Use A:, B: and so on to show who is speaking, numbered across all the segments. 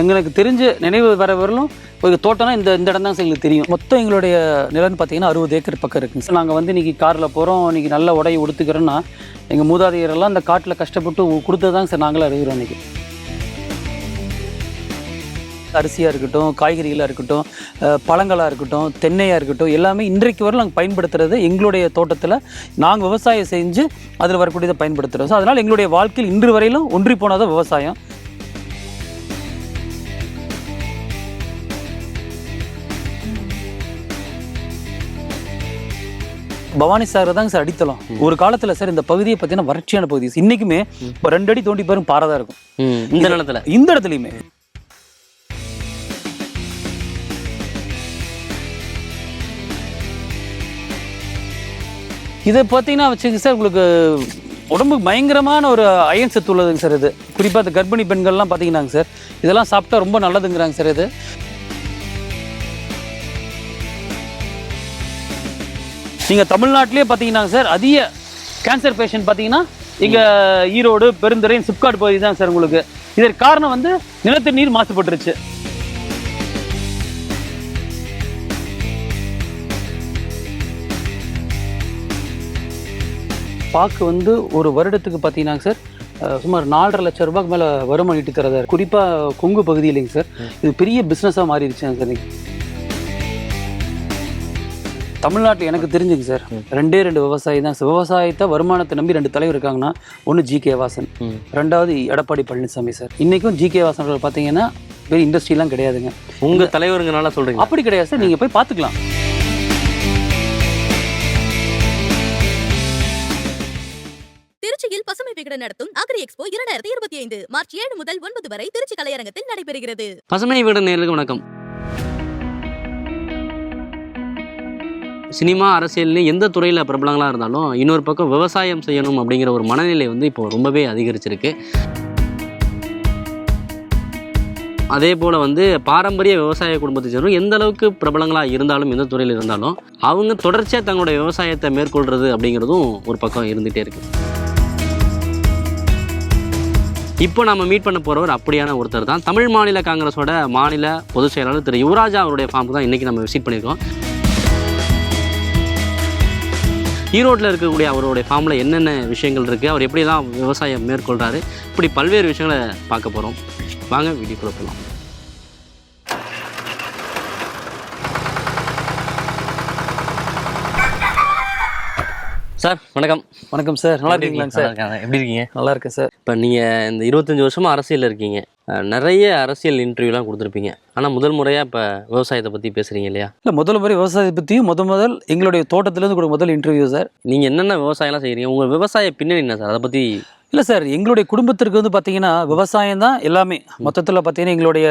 A: எங்களுக்கு தெரிஞ்ச நினைவு வர வரலும் ஒரு தோட்டம்னா இந்த இந்த இடம் தான் சார் எங்களுக்கு தெரியும். மொத்தம் எங்களுடைய நிலம்னு பார்த்தீங்கன்னா அறுபது ஏக்கர் பக்கம் இருக்குங்க சார் நாங்கள் வந்து இன்றைக்கி காரில் போகிறோம் இன்றைக்கி நல்ல உடையை உடுத்துக்கிறோன்னா எங்கள் மூதாதையரெல்லாம் அந்த காட்டில் கஷ்டப்பட்டு கொடுத்தது தான் சார் நாங்களும் அறிகிறோம் இன்றைக்கி அரிசியாக இருக்கட்டும் காய்கறிகளாக இருக்கட்டும் பழங்களாக இருக்கட்டும் தென்னையாக இருக்கட்டும் எல்லாமே இன்றைக்கு வரை நாங்கள் பயன்படுத்துகிறது எங்களுடைய தோட்டத்தில் நாங்கள் விவசாயம் செஞ்சு அதில் வரக்கூடியதை பயன்படுத்துகிறோம் ஸோ அதனால் எங்களுடைய வாழ்க்கையில் இன்று வரையிலும் ஒன்றி போனதான் விவசாயம். பவானி சார் தாங்க சார் அடித்தளம். ஒரு காலத்தில் சார் இந்த பகுதியை பார்த்தீங்கன்னா வறட்சியான பகுதி. இன்னைக்குமே ரெண்டு அடி தோண்டி பாருங்க பாறை தான் இருக்கும்.
B: இந்த நிலத்துல?
A: இந்த இடத்துலையுமே. இதை பார்த்தீங்கன்னா வச்சுங்க சார் உங்களுக்கு உடம்புக்கு பயங்கரமான ஒரு அயன் சத்து உள்ளதுங்க சார் இது. குறிப்பாக இந்த கர்ப்பிணி பெண்கள்லாம் பார்த்தீங்கன்னாங்க சார் இதெல்லாம் சாப்பிட்டா ரொம்ப நல்லதுங்கிறாங்க சார் இது. நீங்கள் தமிழ்நாட்டிலே பார்த்தீங்கன்னாங்க சார் அதிக கேன்சர் பேஷண்ட் பார்த்தீங்கன்னா இங்கே ஈரோடு பெருந்துறை சிப்காட் பகுதி தான் சார் உங்களுக்கு. இதற்கு காரணம் வந்து நிலத்தடி நீர் மாசுபட்டுருச்சு. பாக்கு வந்து ஒரு வருடத்துக்கு பார்த்தீங்கன்னா சார் சுமார் நாலரை லட்சம் ரூபாய்க்கு மேலே வருமானம் ஈட்டி தரதா குறிப்பாக கொங்கு பகுதி இல்லைங்க சார் இது பெரிய பிஸ்னஸாக மாறிடுச்சுங்க சார் இன்னைக்கு. தமிழ்நாட்டில் எனக்கு தெரிஞ்சுங்க சார். ரெண்டே ரெண்டு விவசாயி தான் விவசாயத்தை வருமானத்தை நம்பி ரெண்டு தலைவர் இருக்காங்கன்னா ஒன்று ஜி கே வாசன். ரெண்டாவது எடப்பாடி பழனிசாமி சார். இன்றைக்கும் ஜி கே வாசன் அவர்கள் பார்த்தீங்கன்னா பெரிய இண்டஸ்ட்ரிலாம் கிடையாதுங்க.
B: உங்க தலைவருங்கனால சொல்றீங்க.
A: அப்படி கிடையாது சார். நீங்கள் போய் பார்த்துக்கலாம்
C: திருச்சியில் பசுமை விகடன் நடத்தும் அக்ரி எக்ஸ்போ இரண்டாயிரத்தி இருபத்தி ஐந்து மார்ச் ஏழு முதல் ஒன்பது வரை திருச்சி கலையரங்கத்தில் நடைபெறுகிறது.
B: பசுமை வீடு நேர்களுக்கு வணக்கம். சினிமா அரசியல்னு எந்த துறையில் பிரபலங்களாக இருந்தாலும் இன்னொரு பக்கம் விவசாயம் செய்யணும் அப்படிங்கிற ஒரு மனநிலை வந்து இப்போ ரொம்பவே அதிகரிச்சிருக்கு. அதே போல் வந்து பாரம்பரிய விவசாய குடும்பத்தை சேர்ந்தவங்க எந்த அளவுக்கு பிரபலங்களாக இருந்தாலும் எந்த துறையில் இருந்தாலும் அவங்க தொடர்ச்சியாக தங்களுடைய விவசாயத்தை மேற்கொள்கிறது அப்படிங்கிறதும் ஒரு பக்கம் இருந்துகிட்டே இருக்குது இப்போ நம்ம மீட் பண்ண போகிறவர் அப்படியான ஒருத்தர் தான். தமிழ் மாநில காங்கிரஸோட மாநில பொதுச் செயலாளர் திரு யுவராஜா அவருடைய ஃபார்முக்கு தான் இன்றைக்கி நம்ம விசிட் பண்ணியிருக்கோம். ஈரோட்டில் இருக்கக்கூடிய அவருடைய ஃபார்மில் என்னென்ன விஷயங்கள் இருக்குது அவர் எப்படிலாம் விவசாயம் மேற்கொள்கிறாரு இப்படி பல்வேறு விஷயங்களை பார்க்க போகிறோம் வாங்க வீடியோக்குள்ளே போகலாம் சார் வணக்கம்.
A: வணக்கம் சார். நல்லா இருக்கீங்களாங்க சார்.
B: எப்படி இருக்கீங்க?
A: நல்லா இருக்கேன் சார்.
B: இப்போ நீங்கள் இந்த இருபத்தஞ்சி வருஷமாக அரசியலில் இருக்கீங்க. நிறைய அரசியல் இன்டர்வியூலாம் கொடுத்துருப்பீங்க. ஆனால் முதல் முறையாக இப்போ விவசாயத்தை பற்றி பேசுகிறீங்க இல்லையா?
A: இல்லை முதல் முறை விவசாயத்தை பற்றியும் முத முதல் எங்களுடைய தோட்டத்திலேருந்து கூட முதல் இன்டர்வியூ சார்.
B: நீங்கள் என்னென்ன விவசாயம்லாம் செய்கிறீங்க உங்கள் விவசாய பின்னணி என்ன சார்? அதை பற்றி
A: இல்லை சார் எங்களுடைய குடும்பத்திற்கு வந்து பார்த்தீங்கன்னா விவசாயம் தான் எல்லாமே. மொத்தத்தில் பார்த்தீங்கன்னா எங்களுடைய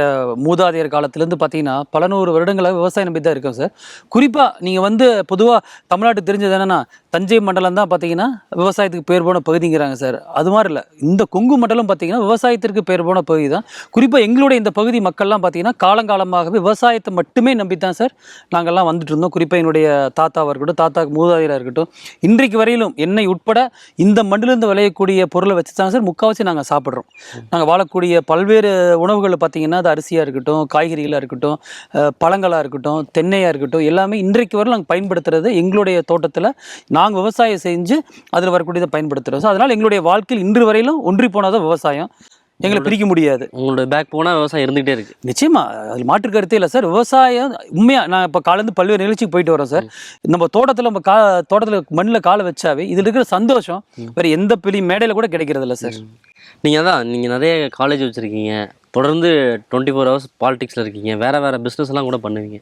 A: மூதாதையர் காலத்துலேருந்து பார்த்தீங்கன்னா பல நூறு வருடங்களாக விவசாயம் நம்பி தான் இருக்கோம் சார். குறிப்பாக நீங்கள் வந்து பொதுவாக தமிழ்நாட்டுக்கு தெரிஞ்சது என்னென்னா தஞ்சை மண்டலம் தான் பார்த்தீங்கன்னா விவசாயத்துக்கு பேர் போன பகுதிங்கிறாங்க சார். அது மாதிரி இல்லை. இந்த கொங்கு மண்டலம் பார்த்தீங்கன்னா விவசாயத்திற்கு பேர் போன பகுதி தான். குறிப்பாக எங்களுடைய இந்த பகுதி மக்கள்லாம் பார்த்தீங்கன்னா காலங்காலமாகவே விவசாயத்தை மட்டுமே நம்பி தான் சார் நாங்கள்லாம் வந்துட்டு இருந்தோம். குறிப்பாக என்னுடைய தாத்தாவாக இருக்கட்டும் தாத்தா மூதாதையராக இருக்கட்டும் இன்றைக்கு வரையிலும் என்னை உட்பட இந்த மண்ணிலிருந்து விளையக்கூடிய பொருளை வச்சு தான் சார் முக்கால்வாசி நாங்கள் சாப்பிட்றோம். நாங்கள் வாழக்கூடிய பல்வேறு உணவுகள் பார்த்தீங்கன்னா அது அரிசியாக இருக்கட்டும் காய்கறிகளாக இருக்கட்டும் பழங்களாக இருக்கட்டும் தென்னையாக இருக்கட்டும் எல்லாமே இன்றைக்கு வரை நாங்கள் பயன்படுத்துறது எங்களுடைய தோட்டத்தில் நான் நாங்கள் விவசாயம் செஞ்சு அதில் வரக்கூடியதை பயன்படுத்துகிறோம் ஸோ அதனால் எங்களுடைய வாழ்க்கையில் இன்று வரையிலும் ஒன்றி போனதான் விவசாயம். எங்களை பிரிக்க முடியாது.
B: உங்களோட பேக் போனால் விவசாயம் இருந்துகிட்டே இருக்குது
A: நிச்சயமா. அதில் மாற்று கருத்தே இல்லை சார் விவசாயம் உண்மையாக நான் இப்போ காலேருந்து பல்வேறு நிகழ்ச்சிக்கு போயிட்டு வரோம் சார் நம்ம தோட்டத்தில் நம்ம கா தோட்டத்தில் மண்ணில் காலை வச்சாவே இதில் இருக்கிற சந்தோஷம் வேறு எந்த பெரிய மேடையில் கூட கிடைக்கிறது இல்லை சார்
B: நீங்கள் அதான் நீங்கள் நிறைய காலேஜ் வச்சுருக்கீங்க. தொடர்ந்து டுவெண்ட்டி ஃபோர் ஹவர்ஸ் பாலிடிக்ஸில் இருக்கீங்க. வேறு வேறு பிஸ்னஸ்லாம் கூட பண்ணுவீங்க.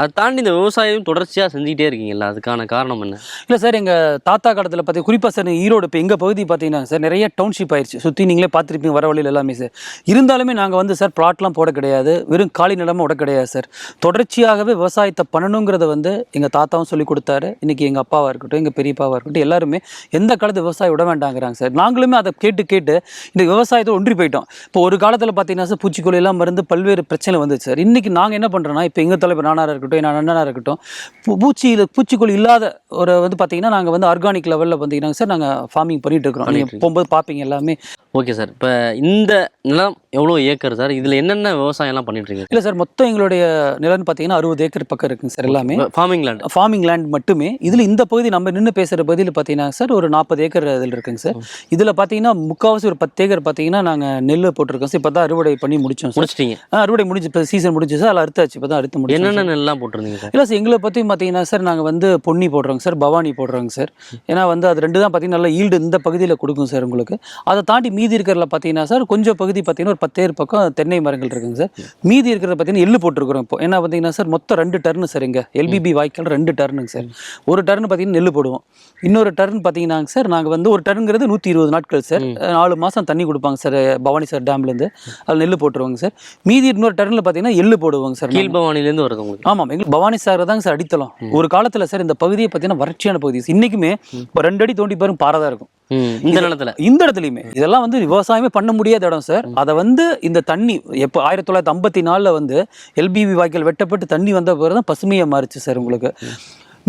B: அதை தாண்டி இந்த விவசாயம் தொடர்ச்சியாக செஞ்சுக்கிட்டே இருக்கீங்கல்ல அதுக்கான காரணம் என்ன?
A: இல்லை சார் எங்கள் தாத்தா காலத்தில் பார்த்தி குறிப்பாக சார் ஈரோடு இப்போ எங்கள் பகுதி பார்த்தீங்கன்னா சார் நிறைய டவுன்ஷிப் ஆயிடுச்சு சுற்றி நீங்களே பார்த்துருப்பீங்க வர வழியில் எல்லாமே சார். இருந்தாலுமே நாங்கள் வந்து சார் ப்ளாட்லாம் போட கிடையாது. வெறும் காலி நிலமும் விட கிடையாது சார். தொடர்ச்சியாகவே விவசாயத்தை பண்ணணுங்கிறத வந்து எங்கள் தாத்தாவும் சொல்லி கொடுத்தாரு. இன்றைக்கி எங்கள் அப்பாவாக இருக்கட்டும் எங்கள் பெரியப்பாவாக இருக்கட்டும் எல்லாருமே எந்த காலத்து விவசாயம் விட வேண்டாங்கிறாங்க சார். நாங்களுமே அதை கேட்டு கேட்டு இந்த விவசாயத்தை ஒன்றி போயிட்டோம். இப்போ ஒரு காலத்தில் பார்த்தீங்கன்னா சார் பூச்சிக்கொல்லி எல்லாம் மருந்து பல்வேறு பிரச்சனை வந்துச்சு சார். இன்றைக்கி நாங்கள் என்ன பண்ணுறோன்னா இப்போ எங்கள் தலைவர் நானாக இருக்கட்டும் என் அண்ணனாக இருக்கட்டும். பூ- பூச்சியில் பூச்சிக்கொல்லி இல்லாத ஒரு வந்து பார்த்தீங்கன்னா நாங்கள் வந்து ஆர்கானிக் லெவலில் பார்த்தீங்கன்னா சார் நாங்கள் ஃபார்மிங் பண்ணிட்டு இருக்கிறோம். நீங்கள் போகும்போது பார்ப்பீங்க எல்லாமே.
B: Okay sir. இப்போ இந்த நிலம் எவ்வளோ ஏக்கர் சார்? இதில் என்னென்ன விவசாயம்லாம் பண்ணிட்டு இருக்கீங்க
A: இல்லை சார் மொத்தம் எங்களுடைய நிலம்னு பார்த்தீங்கன்னா அறுபது ஏக்கர் பக்கம் இருக்குங்க சார் எல்லாமே.
B: ஃபார்மிங் லேண்ட்
A: ஃபார்மிங் லேண்ட் மட்டுமே. இதில் இந்த பகுதி நம்ம நின்று பேசுகிற பகுதியில் பார்த்தீங்கன்னா சார் ஒரு நாற்பது ஏக்கர் இதில் இருக்குங்க சார். இதில் பார்த்தீங்கன்னா முக்கால்வாசி ஒரு பத்து ஏக்கர் பார்த்தீங்கன்னா நாங்கள் நெல் போட்டிருக்கோம் சார். இப்போ தான் அறுவடை பண்ணி முடிச்சோம்
B: முடிச்சிட்டீங்க.
A: அறுவடை முடிஞ்சு இப்போ சீசன் முடிஞ்சு சார் அதில் அறுத்தாச்சு. இப்போ தான் அறுத்து முடிச்சு
B: என்னென்ன நெல்லாம் போட்டிருந்தீங்க சார்?
A: இல்லை சார் எங்களை பற்றி பார்த்தீங்கன்னா சார் நாங்கள் வந்து பொன்னி போடுறோங்க சார் பவானி போடுறோங்க சார். ஏன்னா வந்து அது ரெண்டு தான் பார்த்தீங்கன்னா நல்ல ஈல்டு இந்த பகுதியில் கொடுக்கும் சார் உங்களுக்கு. அதை தாண்டி மீதி இருக்கிறதுல பார்த்தீங்கன்னா சார் கொஞ்சம் பகுதி பார்த்தீங்கன்னா ஒரு பத்தேர் பக்கம் தென்னை மரங்கள் இருக்குங்க சார். மீதி இருக்கிறத பார்த்தீங்கன்னா எள்ளு போட்டிருக்கிறோம் இப்போ. என்ன பார்த்தீங்கன்னா சார் மொத்தம் ரெண்டு டர்னு சார் இங்கே. எல்பிபி வாய்க்கால் ரெண்டு டர்னுங்க சார். ஒரு டர்னு பார்த்தீங்கன்னா நெல் போடுவோம். இன்னொரு டர்ன் பார்த்தீங்கன்னா சார் நாங்கள் வந்து ஒரு டர்னுங்கிறது நூற்றி இருபது நாட்கள் சார். நாலு மாதம் தண்ணி கொடுப்பாங்க சார் பவானி சார் டேம்லேருந்து அதில் நெல் போட்டுருவாங்க சார். மீதி இன்னொரு டர்னில் பார்த்தீங்கன்னா எள்ளு போடுவாங்க சார் நாங்க.
B: கீழ்பவானிலேருந்து வருது உங்களுக்கு?
A: ஆமாம். எங்களுக்கு பவானி சார் தாங்க சார் அடித்தளம். ஒரு காலத்தில் சார் இந்த பகுதியை பார்த்தீங்கன்னா வறட்சியான பகுதி. இன்னைக்குமே இப்போ ரெண்டு அடி தோண்டி பாருங்க பாறை தான் இருக்கும்.
B: இந்த நிலத்துல.
A: இந்த இடத்துலையுமே. இதெல்லாம் வந்து விவசாயமே பண்ண முடியாத இடம் சார். அதை வந்து இந்த தண்ணி எப்போ ஆயிரத்தி தொள்ளாயிரத்தி ஐம்பத்தி நாலில் வந்து எல்பிவி வாய்க்கால் வெட்டப்பட்டு தண்ணி வந்த பிறகு தான் பசுமையாக மாறிச்சு சார் உங்களுக்கு.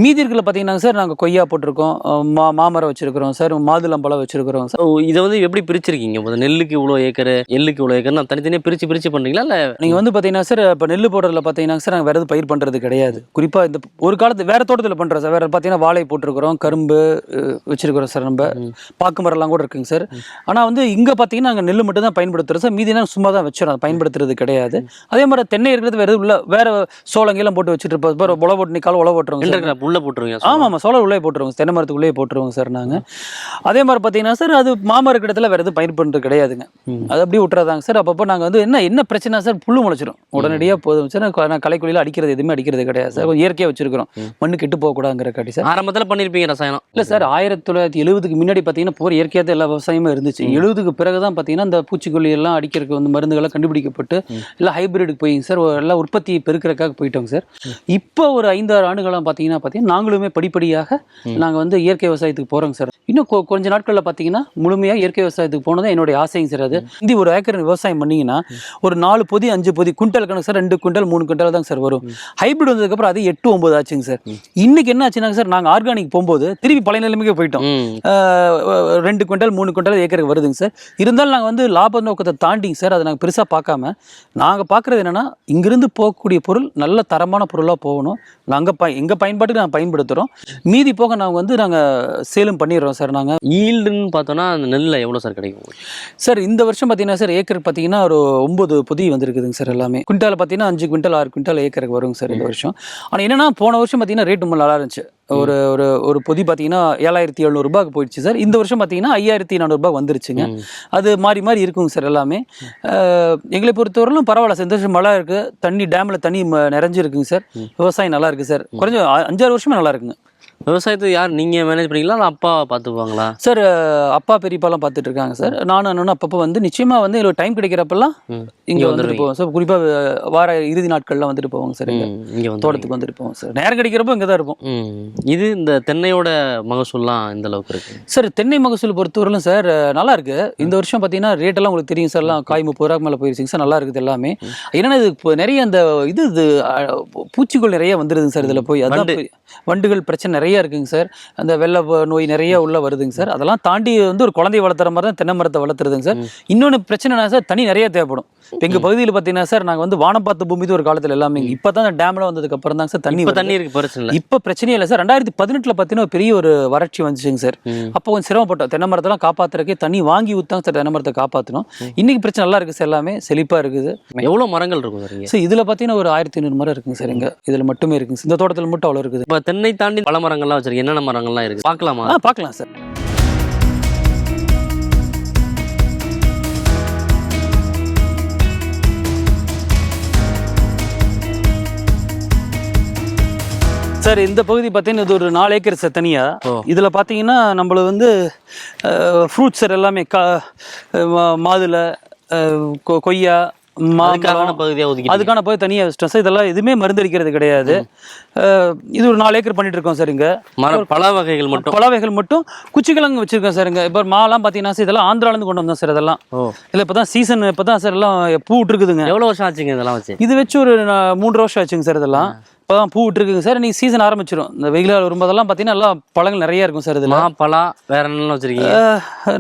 A: மீதி இருக்கிற பார்த்தீங்கன்னா சார் நாங்கள் கொய்யா போட்டிருக்கோம் மா மாமரம் வச்சிருக்கிறோம் சார் மாதுளம்பழம் வச்சிருக்கிறோம் சார்.
B: இதை வந்து எப்படி பிரிச்சிருக்கீங்க? முதல்ல நெல்லுக்கு இவ்வளோ ஏக்கர் எள்ளுக்கு இவ்வளோ ஏக்கர் நான் தனித்தனியாக பிரிச்சு பிரிச்சு பண்றீங்களா? இல்லை
A: நீங்கள் வந்து பார்த்தீங்கன்னா சார் இப்போ நெல் போடுறதுல பார்த்தீங்கன்னா சார் நாங்கள் வேறு எதுவும் பயிர் பண்ணுறது கிடையாது. குறிப்பாக இந்த ஒரு காலத்து வேறு தோட்டத்தில் பண்ணுறோம் சார். வேறு பார்த்தீங்கன்னா வாழை போட்டிருக்கிறோம் கரும்பு வச்சிருக்கிறோம் சார் நம்ம. பாக்கு மரம்லாம் கூட இருக்குங்க சார். ஆனால் வந்து இங்கே பார்த்தீங்கன்னா நாங்கள் நெல் மட்டும் தான் பயன்படுத்துகிறோம் சார். மீதினா சும்மா தான் வச்சிடறோம் பயன்படுத்துறது கிடையாது. அதே மாதிரி தென்னை இருக்கிறது வேறு உள்ள வேறு சோளங்கெல்லாம் போட்டு வச்சுட்டு இருப்போம். உழவு போட்டு கால் உழவு
B: இன்டர்கிராப் உள்ள போட்டுருவீங்க
A: ஆமாம் ஆமாம் சோளம் உள்ளே போட்டுருவோங்க தென்னை மரத்துக்குள்ளே போட்டுருவோங்க சார் நாங்கள் அதே மாதிரி பார்த்தீங்கன்னா சார் அது மாமரம் இருக்கிற இடத்துல வேறு எதுவும் பயிர் பண்ணுறது கிடையாதுங்க. அது அப்படியே விட்டுறதாங்க சார் அப்பப்போ நாங்கள் வந்து என்ன என்ன பிரச்சனை சார் புல்லு முளைச்சிரும். உடனடியாக போதும். சார் நான் களைக்குழியில் அடிக்கிறது எதுவுமே அடிக்கிறது கிடையாது சார் கொஞ்சம் இயற்கையாக வச்சிருக்கிறோம். மண்ணு கெட்டு போகக்கூடாதுங்கிற காட்டி சார்
B: ஆரம்பத்தில் பண்ணியிருப்பீங்க ரசாயனம்.
A: இல்லை சார் ஆயிரத்தி தொள்ளாயிரத்தி எழுபதுக்கு முன்னாடி பார்த்தீங்கன்னா போகிற இயற்கையாக தான் எல்லா விவசாயமும் இருந்துச்சு. எழுபதுக்கு பிறகு தான் பார்த்தீங்கன்னா இந்த பூச்சிக்கொல்லி எல்லாம் அடிக்கிறதுக்கு வந்து மருந்துகள்லாம் கண்டுபிடிக்கப்பட்டு எல்லாம் ஹைபிரிடுக்கு போய் சார் எல்லாம் உற்பத்தியை பெருக்கிறதுக்காக போயிட்டோங்க சார் இப்போ ஒரு ஐந்தாறு ஆண்டுகளாக பார்த்தீங்கன்னா பார்த்தீங்கன்னா நாங்களுமே படிப்படியாக நாங்கள் வந்து இயற்கை விவசாயத்துக்கு போகிறோங்க சார். இன்னும் கொஞ்ச நாட்களில் பார்த்தீங்கன்னா முழுமையாக இயற்கை விவசாயத்துக்கு போனது என்னுடைய ஆசைங்க சார் அது. இந்தி ஒரு ஏக்கர் விவசாயம் பண்ணீங்கன்னா ஒரு நாலு பொதி அஞ்சு பொதி குண்டல் கணக்கு சார் ரெண்டு குண்டல் மூணு குண்டல் தான் சார் வரும். ஹைபிரிட் வந்ததுக்கப்புறம் அது எட்டு ஒன்பது ஆச்சுங்க சார். இன்னைக்கு என்ன ஆச்சுனாங்க சார் நாங்கள் ஆர்கானிக் போகும்போது திருப்பி பழைய நிலைமைக்கே போயிட்டோம். ரெண்டு குவிண்டல் மூணு குவிண்டல் ஏக்கருக்கு வருதுங்க சார். இருந்தாலும் நாங்கள் வந்து லாப நோக்கத்தை தாண்டிங்க சார். அதை நாங்கள் பெருசாக பார்க்காம நாங்கள் பார்க்குறது என்னென்னா இங்கிருந்து போகக்கூடிய பொருள் நல்ல தரமான பொருளாக போகணும். நாங்கள் ப எங்கள் பயன்பாட்டுக்கு நாங்கள் பயன்படுத்துகிறோம் மீதி போக நாங்கள் வந்து நாங்கள் சேலும் பண்ணிடுறோம் சார் நாங்கள்
B: ஈல்டுன்னு பார்த்தோன்னா அந்த நெல்லில் எவ்வளோ சார் கிடைக்கும்
A: சார் இந்த வருஷம் பார்த்தீங்கன்னா சார் ஏக்கர் பார்த்தீங்கன்னா ஒரு ஒம்பது பொதி வந்திருக்குதுங்க சார் எல்லாமே. குவிண்டால் பார்த்தீங்கன்னா அஞ்சு குவிண்டால் ஆறு குவிண்டால் ஏக்கருக்கு வருங்க சார் இந்த வருஷம். ஆனால் என்னன்னா போன வருஷம் பார்த்தீங்கன்னா ரேட் ரொம்ப நல்லா இருந்துச்சு. ஒரு ஒரு ஒரு பொதி பார்த்தீங்கன்னா ஏழாயிரத்தி எழுநூறுபாக்கு போயிடுச்சு சார். இந்த வருஷம் பார்த்தீங்கன்னா ஐயாயிரத்தி நானூறுபா வந்துருச்சுங்க. அது மாறி மாறி இருக்குங்க சார் எல்லாமே. எங்களை பொறுத்தவரையிலும் பரவாயில்ல வருஷம் மழை இருக்குது தண்ணி டேமில் தண்ணி நிறைஞ்சிருக்குங்க சார். விவசாயம் நல்லா இருக்குது சார். குறைஞ்ச அஞ்சாறு வருஷமே நல்லா இருக்குங்க.
B: விவசாயத்தை யார் நீங்கள் மேனேஜ் பண்ணீங்களா இல்லை அப்பா பார்த்துக்குவாங்களா
A: சார் அப்பா பெரியப்பாலாம் பார்த்துட்டு இருக்காங்க சார் நானும் அண்ணனும் அப்பப்போ வந்து நிச்சயமாக வந்து எங்களுக்கு டைம் கிடைக்கிறப்பெல்லாம். இங்கே வந்துட்டு. போவோம் சார் குறிப்பாக வார இறுதி நாட்கள்லாம் வந்துட்டு போவோங்க சார் இங்கே.
B: வந்து
A: தோட்டத்துக்கு வந்துட்டு போவோம் சார் நேரம் கிடைக்கிறப்போ இங்கே தான் இருப்போம்.
B: இது இந்த தென்னையோட மகசூல்லாம் இந்த அளவுக்கு இருக்கு?
A: சார் தென்னை மகசூல் பொறுத்தவரையிலும் சார் நல்லா இருக்கு. இந்த வருஷம் பார்த்தீங்கன்னா ரேட்டெல்லாம் உங்களுக்கு தெரியும் சார் எல்லாம் காய் முப்பது ரூபாய்க்கு மேலே போயிருச்சுங்க சார் நல்லா இருக்குது எல்லாமே. என்னன்னா இது இப்போ நிறைய அந்த இது இது பூச்சிகள் நிறைய வந்துருதுங்க சார் இதில் போய். அதான் வண்டுகள் பிரச்சனை நிறைய இருக்குங்க சார். அந்த வெள்ளை நோய் நிறைய உள்ள வருதுங்க சார். அதெல்லாம் தாண்டி வந்து ஒரு குழந்தைய வளர்த்துற மாதிரி தான் தென்னை மரத்தை வளர்த்துறதுங்க சார். இன்னொன்று பிரச்சனைனா சார் தண்ணி நிறைய தேவைப்படும். இப்போ எங்கள் பகுதியில் பார்த்தீங்கன்னா சார் நாங்கள் வந்து வானம் பார்த்த பூமி ஒரு காலத்தில் எல்லாமே இப்போ தான் டேமில் வந்ததுக்கு அப்புறம் தாங்க சார் தண்ணி.
B: தண்ணி இருக்கு பிரச்சனை
A: இப்போ பிரச்சனையே இல்லை சார். ரெண்டாயிரத்தி பதினெட்டில் பார்த்தீங்கன்னா பெரிய ஒரு வறட்சி வந்துச்சுங்க சார். அப்போ கொஞ்சம் சிரமப்பட்டோம். தென்னை மரத்தெல்லாம் காப்பாத்துறதுக்கே தண்ணி வாங்கி ஊத்தாங்க சார் தென்னை மரத்தை காப்பாற்றணும் இன்னைக்கு பிரச்சனை நல்லா இருக்குது சார் எல்லாமே. செழிப்பாக இருக்குது.
B: எவ்வளோ மரங்கள் இருக்கும் சார்
A: சார் இதில் பார்த்தீங்கன்னா ஒரு ஆயிரத்தி ஐநூறு மரம் இருக்குங்க சார் இங்கே. இதில் மட்டுமே இருக்குங்க. இந்த தோட்டத்தில் மட்டும் அவ்வளோ இருக்குது.
B: இப்போ தென்னை தாண்டி பல மரங்கள்லாம் வச்சிருக்கு என்னென்ன மரங்கள்லாம் இருக்கு? பார்க்கலாமா?
A: பார்க்கலாம் சார். சார் இந்த பகுதி பார்த்தீங்கன்னா இது ஒரு நாலு ஏக்கர் சார் தனியாக. இதில் பார்த்தீங்கன்னா நம்மள வந்து ஃப்ரூட்ஸ் சார் எல்லாமே கா மாதுளை கொய்யா
B: பகுதியாக ஒதுக்கி
A: அதுக்கான போய் தனியாக சார் இதெல்லாம் எதுவுமே மருந்தடிக்கிறது கிடையாது. அஹ், இது ஒரு நாலு ஏக்கர் பண்ணிட்டு இருக்கோம் சார் இங்கே.
B: பல வகைகள் மட்டும்?
A: பலவைகள் மட்டும். குச்சிக்கிழங்கு வச்சிருக்கோம் சார் இங்கே. இப்போ மாலாம் பார்த்தீங்கன்னா சார் இதெல்லாம் ஆந்திராலேருந்து கொண்டு வந்தோம் சார் இதெல்லாம் இல்லை இப்போ தான் சீசன் இப்போ தான் சார் எல்லாம் பூ விட்டுருக்குதுங்க.
B: எவ்வளோ வருஷம் ஆச்சுங்க இதெல்லாம் வச்சு?
A: இது வச்சு ஒரு மூன்று வருஷம் ஆச்சுங்க சார் இதெல்லாம். இப்போதான் பூ விட்டுருக்குங்க சார். இன்னைக்கு சீசன் ஆரம்பிச்சிடும் இந்த வெயில் வரும்போதெல்லாம் பார்த்தீங்கன்னா எல்லாம் பழங்கள் நிறைய இருக்கும் சார் இதில்.
B: மாப்பழா வேற என்னெல்லாம் வச்சிருக்கீங்க?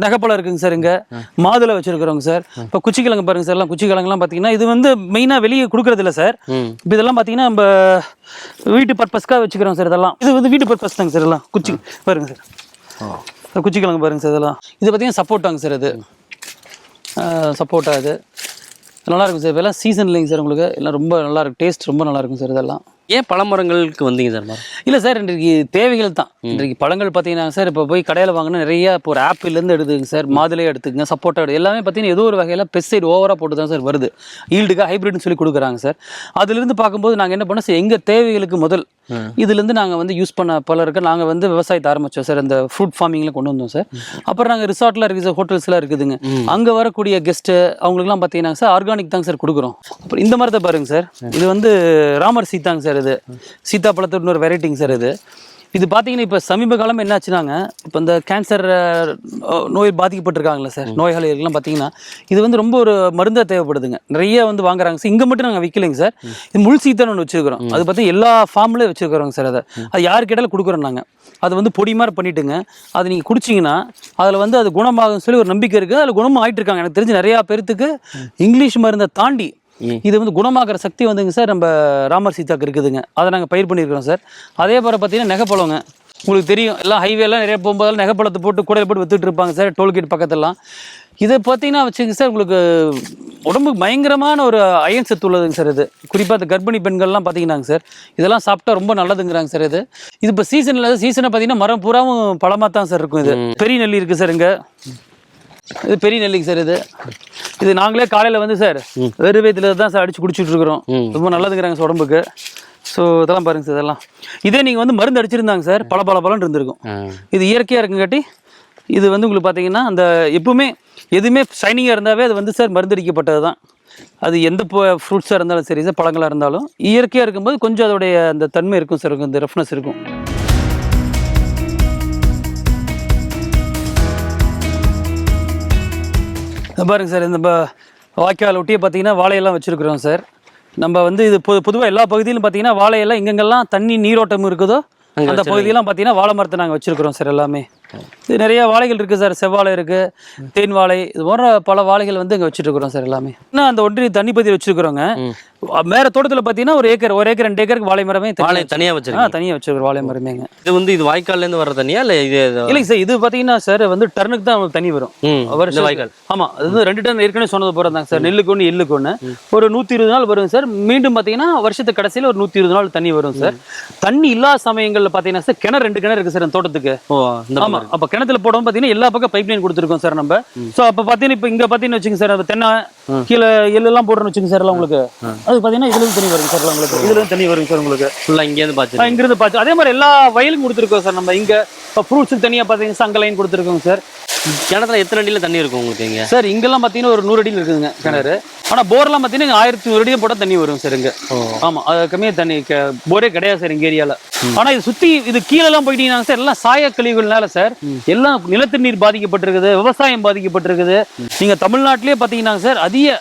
A: நகைப்பழம் இருக்குங்க சார் இங்க. மாதுளை வச்சிருக்கிறோங்க சார். இப்போ குச்சிக்கிழங்கு பாருங்க சார். எல்லாம் குச்சிக்கிழங்குலாம் பார்த்தீங்கன்னா இது வந்து மெயினாக வெளியே கொடுக்கறது இல்ல சார் இப்போ இதெல்லாம் பார்த்தீங்கன்னா நம்ம வீட்டு பர்பஸ்க்காக வச்சுக்கிறோம் சார் இதெல்லாம். இது வந்து வீட்டு பர்பஸ் தாங்க சார் எல்லாம் குச்சி பாருங்க சார். குச்சிக்கிழங்கு பாருங்க சார் இதெல்லாம். இது பார்த்தீங்கன்னா சப்போட்டாங்க சார் இது. சப்போட்டா இது. நல்லா இருக்கும் சார் இதெல்லாம். சீசன் இல்லைங்க சார் உங்களுக்கு. எல்லாம் ரொம்ப நல்லா இருக்கும். டேஸ்ட் ரொம்ப நல்லா இருக்கும் சார் இதெல்லாம்.
B: ஏன் பழமரங்களுக்கு வந்தீங்க சார்
A: இல்லை சார் இன்றைக்கு தேவைகள் தான். இன்றைக்கு பழங்கள் பார்த்தீங்கன்னா சார் இப்போ போய் கடையில் வாங்கினா நிறைய இப்போ ஒரு ஆப்பிள்லேருந்து எடுத்துங்க சார் மாதுளை எடுத்துக்கங்க சப்போட்டா எடுத்து எல்லாமே பார்த்தீங்கன்னா ஏதோ ஒரு வகையில் பெஸ்டைட் ஓவராக போட்டு தான் சார் வருது. ஈல்டுக்கு ஹைப்ரிட்னு சொல்லி கொடுக்குறாங்க சார். அதுலேருந்து பார்க்கும்போது நாங்கள் என்ன பண்ணோம் சார் எங்கள் தேவைகளுக்கு முதல் இதுலேருந்து நாங்கள் வந்து யூஸ் பண்ண பலருக்கு நாங்கள் வந்து விவசாயத்தை ஆரம்பித்தோம் சார் அந்த ஃப்ரூட் ஃபார்மிங்கில் கொண்டு வந்தோம் சார். அப்புறம் நாங்கள் ரிசார்ட்லாம் இருக்குது சார் ஹோட்டல்ஸ்லாம் இருக்குதுங்க. அங்கே வரக்கூடிய கெஸ்ட்டு அவங்களுக்குலாம் பார்த்தீங்கன்னா சார் ஆர்கானிக் தாங்க சார் கொடுக்குறோம். அப்புறம் இந்த மரத்தை பாருங்க சார் இது வந்து ராமர் சீதாங்க சார். இது. சீதாப்பழத்தோட இன்னொரு வெரைட்டிங்க சார் இது. இது பார்த்தீங்கன்னா இப்போ சமீப காலம் என்னாச்சுனாங்க? இப்போ இந்த கேன்சர் நோய் பாதிக்கப்பட்டிருக்காங்களே சார். நோயாளிகள்லாம் பார்த்தீங்கன்னா இது வந்து ரொம்ப ஒரு மருந்தாக தேவைப்படுதுங்க. நிறைய வந்து வாங்குறாங்க சார். இங்கே மட்டும் நாங்கள் விற்கலைங்க சார். இது முள் சீத்தான்னு ஒன்று வச்சுருக்கிறோம். அது பார்த்தீங்கன்னா எல்லா ஃபார்ம்லேயும் வச்சுருக்கிறோங்க சார் அதை. அது யார் கேட்டாலும் கொடுக்குறோம் நாங்கள் அது வந்து பொடி மாதிரி பண்ணிட்டுங்க. அது நீங்கள் குடிச்சிங்கன்னா அதில் வந்து அது குணமாகும்னு சொல்லி ஒரு நம்பிக்கை இருக்குது அதில் குணமும் ஆயிட்டு இருக்காங்க. எனக்கு தெரிஞ்சு நிறையா பேர்த்துக்கு இங்கிலீஷ் மருந்தை தாண்டி இது வந்து குணமாக்குற சக்தி வந்துங்க சார் நம்ம ராமர் சீதாக்கு இருக்குதுங்க. அதை நாங்கள் பயிர் பண்ணியிருக்கிறோம் சார். அதே போல் பார்த்தீங்கன்னா நெகப்பழங்க. உங்களுக்கு தெரியும் எல்லாம் ஹைவேலாம் நிறைய போகும்போதெல்லாம் நெகப்பழத்தை போட்டு கூடையில் போட்டு வித்துட்டு இருப்பாங்க சார் டோல்கேட் பக்கத்துலலாம். இதை பார்த்தீங்கன்னா வச்சுங்க சார் உங்களுக்கு உடம்புக்கு பயங்கரமான ஒரு அயன் சத்து உள்ளதுங்க சார் இது. குறிப்பாக இந்த கர்ப்பிணி பெண்கள்லாம் பார்த்தீங்கன்னாங்க சார். இதெல்லாம் சாப்பிட்டா ரொம்ப நல்லதுங்கிறாங்க சார் இது. இது இப்போ சீசனில் சீசனை பார்த்தீங்கன்னா மரம் பூராவும் பழமாக தான் சார் இருக்கும் இது. பெரிய நெல்லி இருக்குது சார் இங்கே. இது பெரிய நெல்லிங்க சார் இது. இது நாங்களே காலையில் வந்து சார் வெறு வயிற்றுல தான் சார் அடிச்சு குடிச்சிட்டு இருக்கிறோம். ரொம்ப நல்லதுங்கிறாங்க சார் உடம்புக்கு. ஸோ இதெல்லாம் பாருங்க சார் இதெல்லாம். இதே நீங்கள் வந்து மருந்து அடிச்சிருந்தாங்க சார் பல பல பலன் இருந்திருக்கும் இது இயற்கையாக இருக்குங்காட்டி இது வந்து உங்களுக்கு பார்த்தீங்கன்னா அந்த எப்பவுமே எதுவுமே ஷைனிங்காக இருந்தாவே அது வந்து சார் மருந்தடிக்கப்பட்டது தான். அது எந்த ஃப்ரூட்ஸாக இருந்தாலும் சரி சார் பழங்களாக இருந்தாலும் இயற்கையாக இருக்கும்போது கொஞ்சம் அதோடைய அந்த தன்மை இருக்கும் சார் இந்த ரெஃப்னஸ் இருக்கும். பாருங்க சார் இந்த வாய்க்கால் ஒட்டியே பார்த்தீங்கன்னா வாழையெல்லாம் வச்சுருக்குறோம் சார். நம்ம வந்து இது பொது பொதுவாக எல்லா பகுதியிலும் பார்த்தீங்கன்னா வாழையெல்லாம் எங்கெங்கெல்லாம் தண்ணி நீரோட்டம் இருக்குதோ அந்த பகுதியெல்லாம் பார்த்தீங்கன்னா வாழை மரத்தை நாங்கள் வச்சுருக்குறோம் சார் எல்லாமே. இது நிறைய வாழைகள் இருக்குது சார் செவ்வாழை இருக்குது தேன் வாழை இது போன்ற பல வாழைகள் வந்து இங்கே வச்சுருக்குறோம் சார் எல்லாமே. இன்னும் அந்த ஒன்றிய தண்ணி பகுதியில் வச்சுருக்குறோங்க. வேற தோட்டத்தில் பார்த்தீங்கன்னா ஒரு ஏக்கர் ஒரு ஏக்கர் ரெண்டு ஏக்கருக்கு வாழை மரமே
B: வாழை தனியா
A: ஆ
B: வச்சிருக்கீங்க
A: தனியாக வச்சுருக்குறோம் வாழை மரமேங்க
B: இது வந்து இது வாய்க்கால்ல இருந்து வர்ற தண்ணியா இல்ல இது
A: இல்லைங்க சார் இது பார்த்தீங்கன்னா சார் வந்து டர்னுக்கு தான் தண்ணி வரும். வருஷம்
B: வாய்க்கால்.
A: ஆமா அது வந்து ரெண்டு டன் ஏற்கனவே சொன்னது போறதாங்க சார் நெல்லுக்கு ஒன்று எள்ளுக்கு ஒன்று ஒரு நூற்றி இருபது நாள் வரும் சார் மீண்டும் பார்த்தீங்கன்னா வருஷத்து கடைசியில் ஒரு நூற்றி இருபது நாள் தண்ணி வரும் சார். தண்ணி இல்லாத சமயங்களில் பார்த்தீங்கன்னா சார் கிணறு ரெண்டு கிணறு இருக்கு சார் தோட்டத்துக்கு. ஆமா அப்ப கிணத்துல போடவும் பார்த்தீங்கன்னா எல்லா பக்கம் பைப் லைன் கொடுத்துருக்கோம் சார் நம்ம. ஸோ அப்போ பார்த்தீங்கன்னா இப்போ இங்க பார்த்தீங்கன்னு வச்சுங்க சார் தென்னை கீழே எள்ளெல்லாம் போடுறோம்னு வச்சுங்க சார் எல்லாம் உங்களுக்கு. அது பார்த்தீங்கன்னா இதுல இருந்து தண்ணி வருங்க சார் உங்களுக்கு. இதுல இருந்து தண்ணி வருங்க சார் உங்களுக்கு.
B: ஃபுல்லா இங்க இருந்து
A: ஆ,
B: பாத்து
A: இங்கிருந்து பார்த்து அதே மாதிரி எல்லா வயலுக்கும் கொடுத்துருக்கோம் சார் நம்ம இங்க. இப்போ ஃப்ரூட்ஸுக்கு தனியாக பார்த்தீங்கன்னா சங்க லைன் கொடுத்துருக்கோம் சார்.
B: கிணத்துல எத்தனை அடியில தண்ணி இருக்கும் உங்களுக்கு இங்க?
A: சார் இங்கெல்லாம் பார்த்தீங்கன்னா ஒரு நூறு அடியில் இருக்குதுங்க கிணறு. ஆனா போர்லாம் பார்த்தீங்கன்னா இங்க ஆயிரத்தி நூறு அடியில் போட்டால் தண்ணி வரும் சார் இங்க.
B: ஓ.
A: ஆமா அது கம்மியாக தண்ணி போரே கிடையாது சார் எங்க ஏரியால. ஆனா இது சுத்தி இது கீழெல்லாம் போயிட்டீங்கன்னா சார் எல்லாம் சாய கழிவுகள்னால சார் எல்லாம் நிலத்தடி நீர் பாதிக்கப்பட்டிருக்குது விவசாயம் பாதிக்கப்பட்டிருக்குது. நீங்க தமிழ்நாட்டிலே பார்த்தீங்கன்னா சார் அதிக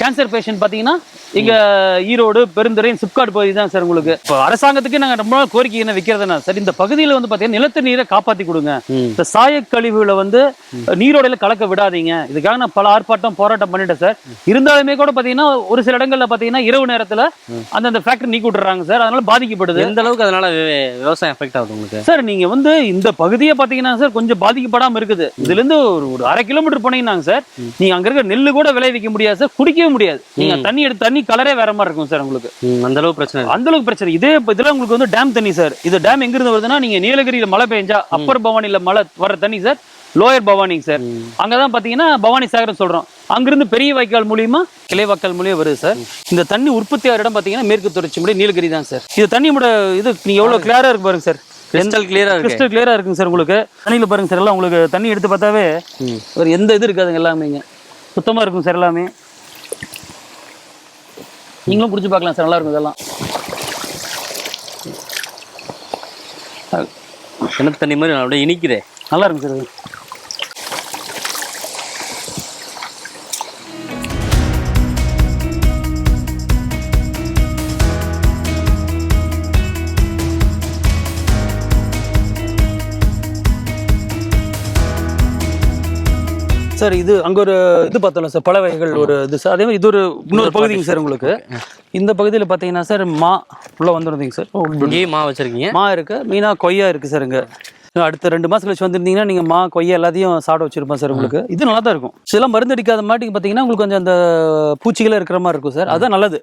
A: கேன்சர் பேஷண்ட் பார்த்தீங்கன்னா இங்க ஈரோடு பெருந்துறை சிப்காட் பகுதி தான் சார் உங்களுக்கு. இப்போ அரசாங்கத்துக்கு நாங்க ரொம்ப நாள் கோரிக்கை என்ன வைக்கிறதுனா சார் இந்த பகுதியில் வந்து பார்த்தீங்கன்னா நிலத்தடி நீரை காப்பாத்தி கொடுங்க. இந்த சாய கழிவுகளை வந்து நீரோடையில கலக்க விடாதீங்க. இதுக்காக நான் பல ஆர்ப்பாட்டம் போராட்டம் பண்ணிட்டேன் சார். இருந்தாலுமே கூட பாத்தீங்கன்னா ஒரு சில இடங்கள்ல பாத்தீங்கன்னா இரவு நேரத்துல அந்தந்த ஃபேக்டரி நீக்கி விட்டுறாங்க சார். அதனால பாதிக்கப்படுது.
B: எந்த அளவுக்கு அதனால விவசாயம் எஃபெக்ட் ஆகுது உங்களுக்கு?
A: சார் நீங்க வந்து இந்த பகுதியை பாத்தீங்கன்னா சார் கொஞ்சம் பாதிக்கப்படாம இருக்குது. இதுல இருந்து ஒரு ஒரு அரை கிலோமீட்டர் போனீங்கன்னாங்க சார் நீங்க அங்க இருக்க நெல்லு கூட விளைவிக்க முடியாது சார் குடிக்கவே முடியாது. நீங்க தண்ணி எடுத்து தண்ணி கலரே வேற மாதிரி இருக்கும் சார் உங்களுக்கு.
B: அந்த அளவுக்கு பிரச்சனை
A: அந்த அளவுக்கு பிரச்சனை. இதே இதெல்லாம் உங்களுக்கு வந்து டேம் தண்ணி சார் இது டேம் எங்க இருந்து வருதுன்னா நீங்க நீலகிரியில மழை பெஞ்சா அப்பர் பவானில மழை வர தண்ணி சார் லோயர் பவானிங்க சார் அங்கதான் பாத்தீங்கன்னா பவானி சாகரம் சொல்றோம். அங்கிருந்து பெரிய வாய்க்கால் மூலியமா கிளை வாய்க்கால் மூலியம் வருது சார் இந்த தண்ணி உற்பத்தி ஆகிற இடம் பாத்தீங்கன்னா மேற்கு தொடர்ச்சி முடி நீலகிரி தான் சார் இது தண்ணியோட இது நீங்க எவ்வளவு கிளியரா இருக்கு பாருங்க சார்
B: கிறிஸ்டல் கிளியரா இருக்கு.
A: கிறிஸ்டல் கிளியரா இருக்குங்க சார் உங்களுக்கு. தண்ணியில பாருங்க சார் எல்லாம் உங்களுக்கு தண்ணி எடுத்து பார்த்தாவே ஒரு எந்த இது இருக்காதுங்க எல்லாமே சுத்தமா இருக்கும் சார் எல்லாமே. நீங்களும் குடிச்சு பார்க்கலாம் சார் நல்லா இருக்கும் இதெல்லாம்
B: கிணத்து தண்ணி மாதிரி அப்படியே இனிக்குதே
A: நல்லா இருக்கும் சார் சார் இது அங்க ஒரு இது பார்த்தோம்ல சார் பல வகைகள் ஒரு இது சார். அதே மாதிரி இது ஒரு இன்னொரு பகுதிங்க சார் உங்களுக்கு. இந்த பகுதியில் பார்த்தீங்கன்னா சார் மா உள்ள வந்துருந்தீங்க சார்.
B: இங்கேயும் மா வச்சிருக்கீங்க?
A: மா இருக்கு. மீனா கொய்யா இருக்கு சார் இங்க. அடுத்த ரெண்டு மாசம் கழிச்சு வந்திருந்தீங்கன்னா நீங்க மா கொய்யா எல்லாத்தையும் சாப்பிட வச்சிருப்போம் சார் உங்களுக்கு. இது நல்லா தான் இருக்கும். இதெல்லாம் மருந்து அடிக்காத மாட்டிக்கு பார்த்தீங்கன்னா உங்களுக்கு கொஞ்சம் அந்த பூச்சிகளே இருக்கிற மாதிரி இருக்கும் சார். அதுதான் நல்லது.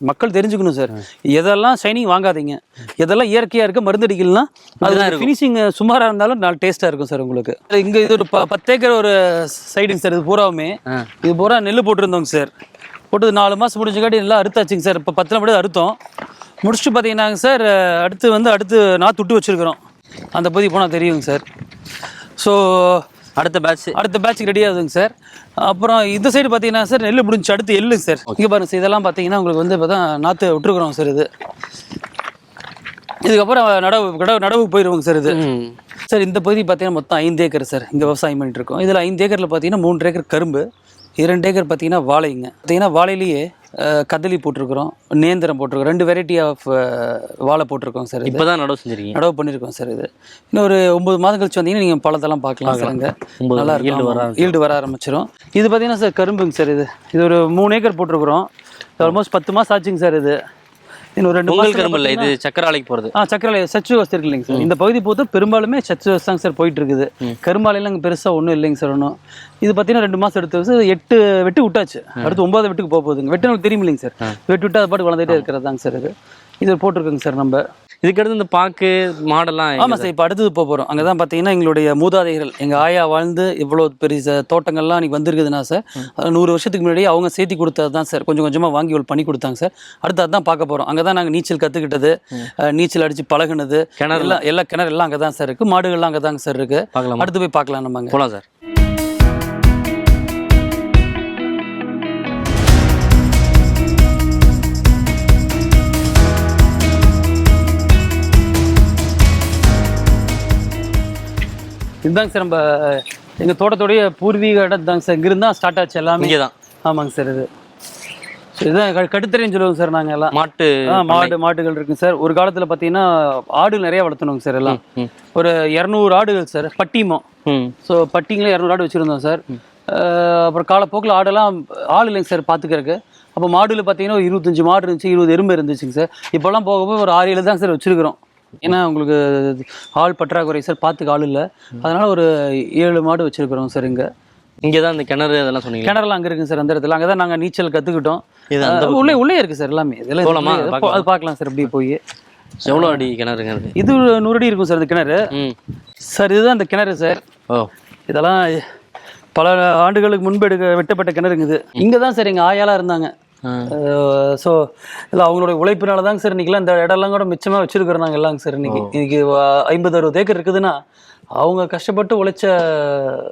A: மக்கள் தெரிஞ்சுக்கணும் சார். எதெல்லாம் ஷைனிங் வாங்காதீங்க. எதெல்லாம் இயற்கையா இருக்கு மருந்து அடிக்கலாம் அது ஃபினிஷிங் சுமாரா இருந்தாலும் நல்ல டேஸ்டா இருக்கும் சார் உங்களுக்கு. இங்க இது ஒரு ப- பத்து ஏக்கர் ஒரு சைடுங்க சார் இது பூராவுமே. இது பூரா நெல் போட்டிருந்தோங்க சார். போட்டு நாலு மாசம் முடிஞ்சக்காட்டி எல்லாம் அறுத்தாச்சுங்க சார். இப்போ பத்தில் மட்டும் அறுத்தோம். முடிச்சுட்டு பார்த்தீங்கன்னாங்க சார் அடுத்து வந்து அடுத்து நாற்று விட்டு வச்சிருக்கிறோம். அந்த பகுதி போனால் தெரியுங்க சார். ஸோ
B: அடுத்த பேட்ச்
A: அடுத்த பேட்சுக்கு ரெடி ஆகுதுங்க சார் அப்புறம் இந்த சைடு பார்த்தீங்கன்னா சார் நெல் முடிஞ்சு அடுத்து எள்ளுங்க சார் இங்கே பாருங்க சார் இதெல்லாம் பார்த்தீங்கன்னா உங்களுக்கு வந்து இப்போ தான் நாற்று விட்டுருக்குறோம் சார் இது. இதுக்கப்புறம் நடவு நடவு நடவுக்கு போயிடுவோங்க சார் இது சார் இந்த பகுதி பார்த்தீங்கன்னா மொத்தம் ஐந்து ஏக்கர் சார் இங்கே விவசாயம் பண்ணிட்டு இருக்கோம். இதில் ஐந்து ஏக்கரில் பார்த்தீங்கன்னா மூன்று ஏக்கர் கரும்பு இரண்டு ஏக்கர் பார்த்தீங்கன்னா வாழைங்க. பார்த்தீங்கன்னா வாழையிலேயே கதலி போட்டிருக்கிறோம் நேந்திரம் போட்டிருக்கோம் ரெண்டு வெரைட்டி ஆஃப் வாழை போட்டிருக்கோம் சார் இது.
B: இப்பதான் நடவு செஞ்சிருக்கீங்க?
A: நடவு பண்ணியிருக்கோம் சார் இது. இன்னும் ஒரு ஒன்பது மாதம் கழிச்சு வந்தீங்கன்னா நீங்கள் பழத்தெல்லாம் பார்க்கலாம் சார் அங்கே நல்லா
B: yield வர
A: ஈல்டு வர ஆரம்பிச்சிடும் இது பார்த்தீங்கன்னா சார் கரும்புங்க சார் இது. இது ஒரு மூணு ஏக்கர் போட்டிருக்கிறோம். ஆல்மோஸ்ட் பத்து மாதம் ஆச்சுங்க சார் இது. இன்னும் ரெண்டு
B: பொங்கல் கரும்பு இல்ல இது சக்கராலைக்கு போறது.
A: ஆ சக்கரை சச்சு வசதி இருக்கு இல்லைங்க சார். இந்த பகுதி பொறுத்த பெரும்பாலுமே சச்சு வசதி தாங்க சார் போயிட்டு இருக்குது கரும்பாலையெல்லாம் இங்கே பெருசாக ஒன்றும் இல்லைங்க சார் ஒன்றும் இது பார்த்தீங்கன்னா ரெண்டு மாதம் எடுத்து வச்சு எட்டு வெட்டு விட்டாச்சு. அடுத்து ஒன்பது வெட்டுக்கு போக போகுதுங்க. வெட்டு நமக்கு தெரியும் இல்லைங்க சார். வெட்டு விட்டு அது பாட்டு வளர்ந்துட்டே இருக்கிறது தாங்க சார் இது. இது போட்டிருக்கோங்க சார் நம்ம.
B: இதுக்கடுத்து இந்த பாக்கு மாடெல்லாம்
A: ஆமாம் சார் இப்போ அடுத்தது போக போகிறோம் அங்கே தான் பார்த்தீங்கன்னா எங்களுடைய மூதாதைகள் எங்கள் ஆயா வாழ்ந்து இவ்வளோ பெரிய தோட்டங்கள்லாம் இன்னைக்கு வந்திருக்குதுன்னா சார் நூறு வருஷத்துக்கு முன்னாடி அவங்க சேர்த்தி கொடுத்தது தான் சார். கொஞ்சம் கொஞ்சமாக வாங்கி இவ்வளோ பண்ணி கொடுத்தாங்க சார். அடுத்து அதான் பார்க்க போகிறோம் அங்கே தான் நாங்கள் நீச்சல் கற்றுக்கிட்டது நீச்சல் அடித்து பழகுனது
B: கிணறு
A: எல்லாம் எல்லா கிணறு எல்லாம் அங்கே தான் சார் இருக்குது மாடுகள்லாம் அங்கே தாங்க சார் இருக்குது
B: பார்க்கலாமா
A: அடுத்து போய் பார்க்கலாம் நம்ம அங்கே.
B: போலாம் சார்.
A: இதுதாங்க சார் நம்ம எங்கள் தோட்டத்தோடைய பூர்வீக இடம் தாங்க சார். இங்கிருந்து தான் ஸ்டார்ட் ஆச்சு எல்லாமே.
B: இங்கதான்.
A: ஆமாங்க சார் இது. இதுதான் க- கட்டுத்தரைன்னு சொல்லுவோங்க சார் நாங்கள் எல்லாம்.
B: மாட்டு
A: மாடு மாட்டுகள் இருக்குங்க சார். ஒரு காலத்தில் பார்த்தீங்கன்னா ஆடு நிறைய வளர்த்தணுங்க சார் எல்லாம். ஒரு இரநூறு ஆடுகள் சார் பட்டிமம்.
B: ம்.
A: ஸோ பட்டிங்களே இரநூறு ஆடு வச்சுருந்தோம் சார். அப்புறம் காலப்போக்கில் ஆடெல்லாம் ஆள் இல்லைங்க சார் பார்த்துக்கறக்கு அப்போ மாடுல பார்த்தீங்கன்னா ஒரு இருபத்தஞ்சு மாடு இருந்துச்சு இருபது எறும்பு இருந்துச்சுங்க சார். இப்போல்லாம் போக போக ஒரு ஆறு ஏழு தான் சார் வச்சுருக்கிறோம். ஏன்னா உங்களுக்கு ஆள் பற்றாக்குறை சார் பார்த்துக்க ஆள் இல்லை. அதனால ஒரு ஏழு மாடு வச்சுருக்கிறோம் சார் இங்கே.
B: இங்கதான் இந்த கிணறு அதெல்லாம் சொன்னீங்க
A: கிணறுலாம் அங்கே இருக்குங்க சார் அந்த இடத்துல. அங்கே தான் நாங்கள் நீச்சல் கற்றுக்கிட்டோம் உள்ளே உள்ளே இருக்குது சார் எல்லாமே. இதெல்லாம். அது பார்க்கலாம். சார் அப்படியே போய்.
B: எவ்வளவு அடி கிணறுங்க
A: இது நூறு அடி இருக்கும் சார் இந்த கிணறு. சார் இதுதான் இந்த கிணறு சார்.
B: ஓ.
A: இதெல்லாம் பல ஆண்டுகளுக்கு முன்பு எடுக்க வெட்டப்பட்ட கிணறுங்க இது. இங்கே தான் சார் எங்கள் ஆயாலாம் இருந்தாங்க. ஸோ இல்லை அவங்களோட உழைப்பினால தாங்க சார் இன்னைக்கெல்லாம் இந்த இடம்லாம் கூட மிச்சமாக வச்சிருக்கிறோம் நாங்கள் எல்லாங்க சார் இன்னைக்கு. இன்னைக்கு வ- ஐம்பது அறுபது ஏக்கர் இருக்குதுன்னா அவங்க கஷ்டப்பட்டு உழைச்ச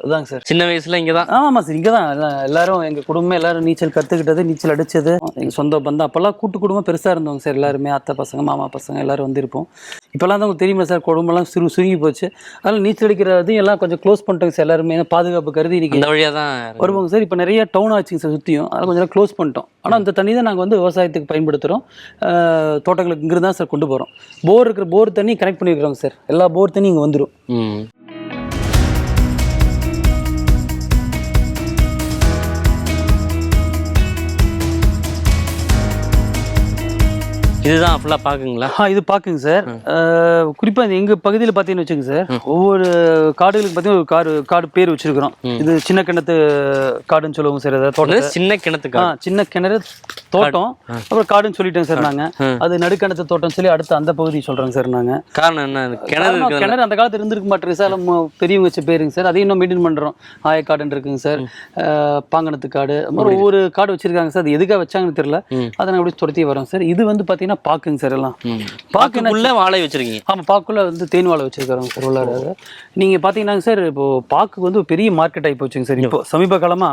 A: இதாங்க சார்.
B: சின்ன வயசுல இங்கதான்?
A: ஆமாம் சார் இங்கே தான் எல்லாரும் எங்கள் குடும்பம் எல்லாரும் நீச்சல் கற்றுக்கிட்டது நீச்சல் அடிச்சது. எங்கள் சொந்த பந்தம். அப்போல்லாம் கூட்டு குடும்பம் பெருசாக இருந்தவங்க சார் எல்லாருமே. அத்தை பசங்க மாமா பசங்க எல்லாரும் வந்திருப்போம். இப்போல்லாம் தான் தெரியுமா சார் குடும்பம்லாம் சுரு சுருங்கி போச்சு. அதனால் நீச்சல் அடிக்கிறதையும் எல்லாம் கொஞ்சம் க்ளோஸ் பண்ணிட்டோங்க சார் எல்லாருமே. பாதுகாப்பு கருதி இன்னைக்கு
B: அந்த வழியா தான்
A: வருவாங்க சார். இப்போ நிறைய டவுன் ஆச்சுங்க சார் சுற்றியும் அதெல்லாம் கொஞ்சம் க்ளோஸ் பண்ணிட்டோம். ஆனால் அந்த தண்ணி தான் நாங்கள் வந்து விவசாயத்துக்கு பயன்படுத்துகிறோம் தோட்டங்களுக்கு இங்கிருந்து தான் சார் கொண்டு போகிறோம் போர் இருக்கிற போர் தண்ணி கனெக்ட் பண்ணியிருக்கிறோங்க சார். எல்லா போர் தண்ணி இங்கே வந்துடும்
B: இதுதான் ஃபுல்லா பாக்குங்களா
A: ஆ இது பார்க்குங்க சார். குறிப்பாக இந்த எங்கள் பகுதியில் பார்த்தீங்கன்னு வச்சுங்க சார் ஒவ்வொரு காடுகளுக்கு பார்த்தீங்கன்னா ஒரு காடு காடு பேர் வச்சிருக்கிறோம். இது சின்ன கிணத்து காடுன்னு சொல்லுவோங்க சார் தோட்டம்
B: சின்ன கிணத்துக்கா
A: சின்ன கிணறு தோட்டம். அப்புறம் காடுன்னு சொல்லிட்டோங்க சார் நாங்கள் அது நடுக்கிணத்து தோட்டம் சொல்லி அடுத்து அந்த பகுதி சொல்கிறோங்க சார் நாங்கள்
B: காரணம் என்ன? கிணறு
A: கிணறு அந்த காலத்துல இருந்திருக்க மாட்டேங்குது சார். பெரியவங்க வச்ச பேருங்க சார். அதையும் இன்னும் மெயின்டைன் பண்றோம். ஆயக்காடுன்னு இருக்குங்க சார். பாங்கனத்து காடு. மாதிரி ஒவ்வொரு காடு வச்சிருக்காங்க சார். அது எதுக்காக வச்சாங்கன்னு தெரியல. அதை நாங்கள் அப்படியே துரத்தி வரோம் சார். இது வந்து பாத்தீங்கன்னா பாக்குங்க சார் எல்லாம்.
B: பாக்குக்குள்ள வாழை வச்சிருக்கீங்க.
A: ஆமா பாக்குள்ள வந்து தேன் வாழை வச்சிருக்காங்க சார் உள்ளார. நீங்க பாத்தீங்கன்னா சார் இப்போ பாக்கு வந்து ஒரு பெரிய மார்க்கெட் ஆகி போச்சுங்க சார். இப்போ சமீப காலமா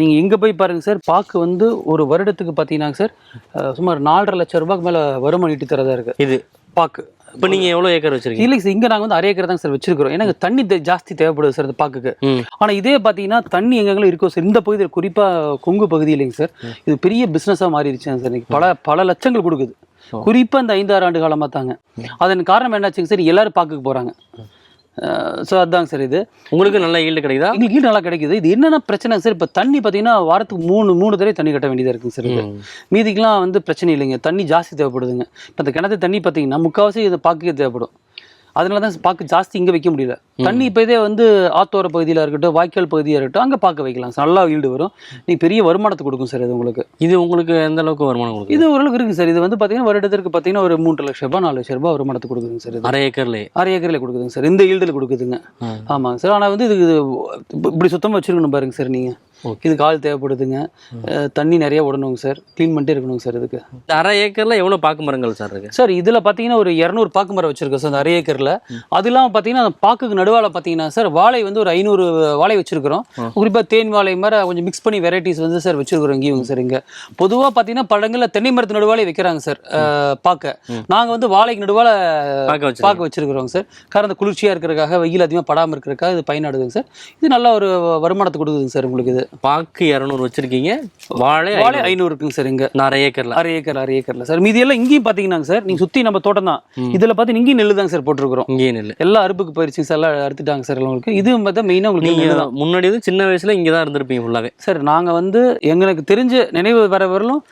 A: நீங்க எங்க போய் பாருங்க சார். பாக்கு வந்து ஒரு வருடத்துக்கு பாத்தீங்கன்னா சார். சுமார் நாலரை லட்சம் ரூபாய்க்கு மேல வருமானம் ஈட்டி தரதா இருக்கு.
B: இது
A: பாக்கு.
B: இப்போ நீங்க எவ்வளவு ஏக்கர் வச்சிருக்கீங்க?
A: இல்லைங்க சார் இங்க நாங்க வந்து அரை ஏக்கர் தான் சார் வச்சிருக்கிறோம். இங்க தண்ணி ஜாஸ்தி தேவைப்படுது சார் இந்த பாக்குக்கு.
B: ம்.
A: ஆனா இதே பாத்தீங்கன்னா தண்ணி எங்கெங்களும் இருக்கும் சார் இந்த பகுதியில் குறிப்பா கொங்கு பகுதி இல்லைங்க சார். இது பெரிய பிசினஸா மாறிடுச்சு சார் இன்னைக்கு. பல பல லட்சங்கள் கொடுக்குது. குறிப்பா இந்த ஐந்தாறு ஆண்டு காலமா தாங்க. அதன் காரணம் என்னாச்சுங்க சார் எல்லாரும் பாக்குக்கு போறாங்க. ஸோ அதுதாங்க சார் இது.
B: உங்களுக்கு நல்ல ஈல்டு கிடைக்குதா?
A: எங்களுக்கு ஈடு நல்லா கிடைக்குது. இது என்னென்ன பிரச்சனை? சார் இப்போ தண்ணி பார்த்தீங்கன்னா வாரத்துக்கு மூணு மூணு தடவை தண்ணி கட்ட வேண்டியதாக இருக்குங்க சார் இது.
B: ம்.
A: மீதிக்கெல்லாம் வந்து பிரச்சனை இல்லைங்க. தண்ணி ஜாஸ்தி தேவைப்படுதுங்க. இப்போ அந்த கிணத்து தண்ணி பார்த்தீங்கன்னா முக்கால்வாசி இது பாக்குக்கு தேவைப்படும். அதனால தான் பாக்கு ஜாஸ்தி இங்கே வைக்க முடியல. தண்ணி இப்போ இதே வந்து ஆத்தோர பகுதியில் இருக்கட்டும் வாய்க்கால் பகுதியாக இருக்கட்டும் அங்கே பார்க்க வைக்கலாம். சார் நல்லா ஈல்டு வரும். நீ பெரிய வருமானத்தை கொடுக்கும் சார் இது உங்களுக்கு.
B: இது உங்களுக்கு எந்த அளவுக்கு வருமானம் கொடுக்குது?
A: இது ஓரளவுக்கு இருக்குங்க சார். இது வந்து பார்த்தீங்கன்னா வருடத்திற்கு பார்த்தீங்கன்னா ஒரு மூன்று லட்ச ரூபாய் நாலு லட்ச ரூபாய் வருமானத்தை கொடுக்குதுங்க சார்
B: அரை ஏக்கர்லயே?
A: அரை ஏக்கரில் கொடுக்குதுங்க சார். இந்த ஈல்டில் கொடுக்குதுங்க. ஆமாங்க சார். ஆனால் வந்து இது இப்படி சுத்தமாக வச்சிருக்கணும் பாருங்க சார் நீங்கள். இதுக்கு ஆள் தேவைப்படுதுங்க. தண்ணி நிறைய விடணுங்க சார். க்ளீன் பண்ணிட்டே இருக்கணுங்க சார் இதுக்கு.
B: அரை ஏக்கர்ல எவ்வளவு பாக்கு மரங்கள் சார் இருக்கு?
A: சார் இதில் பார்த்தீங்கன்னா ஒரு இரநூறு பாக்கு மரம் வச்சிருக்கோம் சார் அந்த அரை ஏக்கரில். அது இல்லாமல் பார்த்தீங்கன்னா அந்த பாக்குக்கு நடுவால பார்த்தீங்கன்னா சார் வாழை வந்து ஒரு ஐநூறு வாழை வச்சிருக்கிறோம். குறிப்பாக தேன் வாழை மாதிரி கொஞ்சம் மிக்ஸ் பண்ணி வெரைட்டிஸ் வந்து சார் வச்சிருக்கிறோம் இங்கேயும் சார் இங்கே. பொதுவாக பார்த்தீங்கன்னா பழங்களில் தென்னை மரத்து நடுவாலே வைக்கிறாங்க சார் பாக்க.
B: ம்.
A: நாங்கள் வந்து வாழைக்கு நடுவால
B: பாக்க வச்சு
A: பாக்கு வச்சிருக்கிறோங்க சார். காரணம் அந்த குளிர்ச்சியாக இருக்கிறதுக்காக வெயில் அதிகமாக படாமல் இருக்கிறதுக்காக இது பயனாடுதுங்க சார். இது நல்ல ஒரு வருமானத்தை கொடுக்குதுங்க சார் உங்களுக்கு இது.
B: பாக்கு இரநூறு வச்சிருக்கீங்க வாழை
A: வாழை
B: ஐநூறு.
A: இருக்குங்க சார் இங்கே.
B: அரை ஏக்கர்ல.
A: அரை ஏக்கர் அரை ஏக்கர்ல. சார் மீதி எல்லாம் இங்கேயும் பார்த்தீங்கன்னாங்க சார். நீங்க சுற்றி நம்ம தோட்டம் தான். இதில் பார்த்து இங்கேயும் நெல்லு தாங்க சார் போட்டிருக்கிறோம்.
B: இங்கேயே நெல்
A: எல்லாம் அறுப்புக்கு போயிருச்சுங்க சார். எல்லாம் அறுத்துட்டாங்க சார் உங்களுக்கு இது பார்த்தா மெயினாக உங்களுக்கு
B: நீங்க முன்னாடி வந்து சின்ன வயசுல இங்க தான் இருந்திருப்பீங்க ஃபுல்லாவே
A: சார் நாங்கள் வந்து எங்களுக்கு தெரிஞ்ச நினைவு வர வரலும்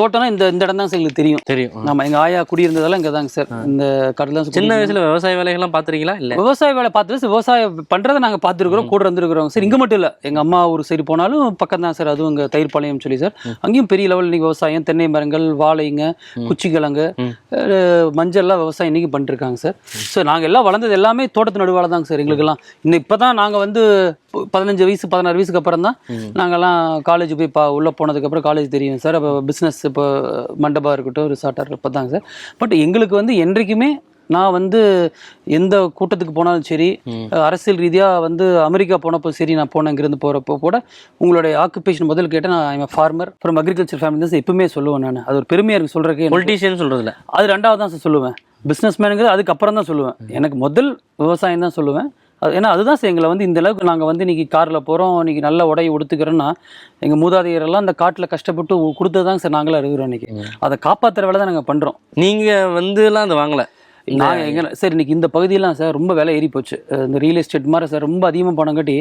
A: தோட்டம்னா இந்த இந்த இடம் தான் சார் எங்களுக்கு தெரியும்.
B: தெரியும்.
A: ஆமா எங்க ஆயா குடியிருந்ததெல்லாம் இங்கே தாங்க சார். இந்த கடலாம்
B: சின்ன வயசுல விவசாய வேலைகள்லாம் பாத்திருக்கீங்களா? இல்ல.
A: விவசாய வேலை பார்த்துட்டு சார் விவசாயம் பண்றதை நாங்க பார்த்துருக்குறோம் கூட இருந்திருக்கிறோம். சார் இங்க மட்டும் இல்ல. எங்க அம்மா ஊர் சைடு போனாலும் பக்கம் தான் சார். அதுவும் இங்க தயிர்பாளையம் சொல்லி சார். அங்கேயும் பெரிய லெவல் இன்னைக்கு விவசாயம் தென்னை மரங்கள் வாழைங்க குச்சிக்கிழங்கு மஞ்சள்லாம் விவசாயம் இன்னைக்கு பண்ணிருக்காங்க சார். ஸோ நாங்க எல்லாம் வளர்ந்தது எல்லாமே தோட்டத்து நடுவால தாங்க சார் எங்களுக்கெல்லாம். இன்னும் இப்பதான் நாங்க வந்து ப- பதினஞ்சு வயசு பதினாறு வயசுக்கு அப்புறம் தான்
B: ம். நாங்கெல்லாம்
A: நாங்கெல்லாம் காலேஜ் போய் பா உள்ளே போனதுக்கப்புறம் காலேஜ் தெரியும் சார். அப்போ பிஸ்னஸ் இப்போ மண்டபம் இருக்கட்டும் ரிசார்ட்டாக இருக்கட்டும் தாங்க சார். பட் எங்களுக்கு வந்து என்றைக்குமே நான் வந்து எந்த கூட்டத்துக்கு போனாலும் சரி. அரசியல் ரீதியாக வந்து அமெரிக்கா போனப்போ சரி நான் போனேன் இங்கிருந்து போகிறப்போ கூட உங்களுடைய ஆக்குபேஷன் முதல் கேட்டேன். நான் I'm farmer from agriculture family தான் எப்பவுமே சொல்லுவேன் நான். அது ஒரு பெருமையாக இருக்கு சொல்கிறக்கு
B: பொலிட்டீஷியன் சொல்றதுல.
A: அது ரெண்டாவது தான் சார் சொல்லுவேன். பிஸ்னஸ் மேனுங்கிறது அதுக்கப்புறம் தான் சொல்லுவேன். எனக்கு முதல் விவசாயம் தான் சொல்லுவேன். அது ஏன்னா அதுதான் சார் எங்களை வந்து இந்த அளவுக்கு நாங்கள் வந்து இன்னைக்கு காரில் போகிறோம் இன்னைக்கு நல்ல உடையை உடுத்துக்கிறோன்னா எங்கள் மூதாதையரெல்லாம் அந்த காட்டில் கஷ்டப்பட்டு கொடுத்ததாங்க சார் நாங்களாம் இருக்கிறோம் இன்னைக்கு. அதை காப்பாற்றுற வேலை தான் நாங்கள் பண்ணுறோம்
B: நீங்க வந்து எல்லாம் அது வாங்கல?
A: நாங்கள் எங்க சார் இன்னைக்கு இந்த பகுதியெல்லாம் சார் ரொம்ப விலை ஏறி போச்சு. இந்த ரியல் எஸ்டேட் மாதிரி சார் ரொம்ப அதிகமாக பணம் கட்டி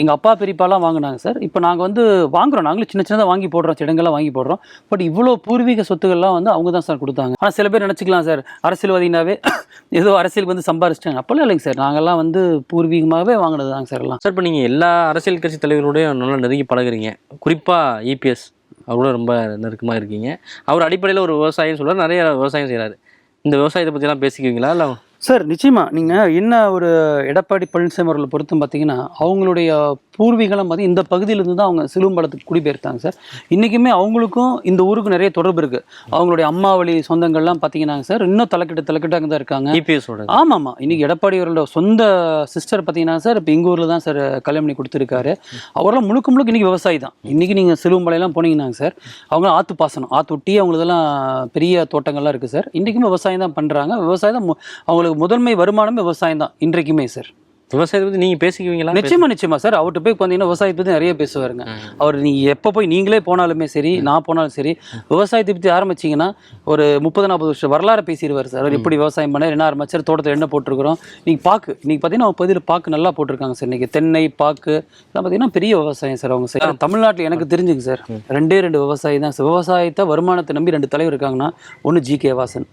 A: எங்கள் அப்பா பெரியப்பாலாம் வாங்கினாங்க சார். இப்போ நாங்கள் வந்து வாங்குறோம். நாங்களும் சின்ன சின்னதாக வாங்கி போடுறோம் செடங்கெல்லாம் வாங்கி போடுறோம். பட் இவ்வளோ பூர்வீக சொத்துக்கள்லாம் வந்து அவங்க தான் சார் கொடுத்தாங்க. ஆனால் சில பேர் நினச்சிக்கலாம் சார் அரசியல்வாதினாவே ஏதோ அரசியலுக்கு வந்து சம்பாரிச்சிட்டாங்க. அப்போல்லாம் இல்லைங்க சார். நாங்கள்லாம் வந்து பூர்வீகமாகவே வாங்கினது தாங்க சார் எல்லாம்.
B: சார் இப்போ நீங்கள் எல்லா அரசியல் கட்சி தலைவரோடய நல்லா நெருங்கி பழகுறீங்க. குறிப்பாக இபிஎஸ் அவரோட ரொம்ப நெருக்கமாக இருக்கீங்க. அவர் அடிப்படையில் ஒரு விவசாயம் சொல்றாரு. நிறைய விவசாயம் செய்கிறாரு இந்த விவசாயத்தை பற்றிலாம் பேசிக்குவீங்களா? இல்லை
A: சார் நிச்சயமா. நீங்கள் என்ன ஒரு எடப்பாடி பழனிசாமி அவர்களை பொறுத்தும் பார்த்தீங்கன்னா அவங்களுடைய பூர்வீகம் பார்த்தி இந்த பகுதியிலேருந்து தான் அவங்க சிலுவம்பலத்துக்கு குடிபெயர்த்தாங்க சார். இன்றைக்குமே அவங்களுக்கும் இந்த ஊருக்கும் நிறைய தொடர்பு இருக்குது அவங்களுடைய அம்மா வழி சொந்தங்கள்லாம் பார்த்தீங்கன்னாங்க சார் இன்னும் தலைக்கிட்ட தலைக்கிட்ட அங்கே தான் இருக்காங்க.
B: இபிஎஸோட
A: ஆமாம் ஆமாம். இன்னைக்கு எடப்பாடி அவரோட சொந்த சிஸ்டர் பார்த்தீங்கன்னா சார் இப்போ எங்கள் ஊரில் தான் சார் கல்யாணம் பண்ணி கொடுத்துருக்காரு. அவரெல்லாம் முழுக்க முழுக்க இன்னைக்கு விவசாயி தான். இன்னைக்கு நீங்கள் சிலுவம்பலையெல்லாம் போனீங்கன்னாங்க சார் அவங்க ஆற்று பாசனம் ஆற்று ஒட்டி அவங்களதெல்லாம் பெரிய தோட்டங்கள்லாம் இருக்குது சார். இன்றைக்குமே விவசாயம் தான் பண்ணுறாங்க விவசாயம் தான் மு- அவங்களுக்கு முதன்மை வருமானம் விவசாயம் தான் இன்றைக்குமே சார்
B: விவசாயத்தை பற்றி நீங்கள் பேசிக்குவீங்களா?
A: நிச்சயமா நிச்சயமா. சார் அவர்கிட்ட போய் பார்த்தீங்கன்னா விவசாயத்தை பற்றி நிறைய பேசுவாருங்க. அவர் நீங்க எப்போ போய் நீங்களே போனாலுமே சரி நான் போனாலும் சரி விவசாயத்தை பற்றி ஆரம்பிச்சீங்கன்னா ஒரு முப்பது நாற்பது வருஷம் வரலாறு பேசிடுவார் சார். அவர் எப்படி விவசாயம் பண்ணார் என்ன ஆரம்பிச்சார் தோட்டத்தில் என்ன போட்டிருக்கிறோம். நீங்க பாக்கு இன்னைக்கு பார்த்தீங்கன்னா அவங்க பகுதியில் பாக்கு நல்லா போட்டிருக்காங்க சார். இன்னைக்கு தென்னை பாக்கு இதெல்லாம் பார்த்தீங்கன்னா பெரிய விவசாயம் சார் அவங்க. சார் தமிழ்நாட்டில் எனக்கு தெரிஞ்சுங்க சார். ரெண்டே ரெண்டு விவசாயி தான் சார். விவசாயத்தை வருமானத்தை நம்பி ரெண்டு தலைவர் இருக்காங்கன்னா ஒன்று ஜி கே வாசன்.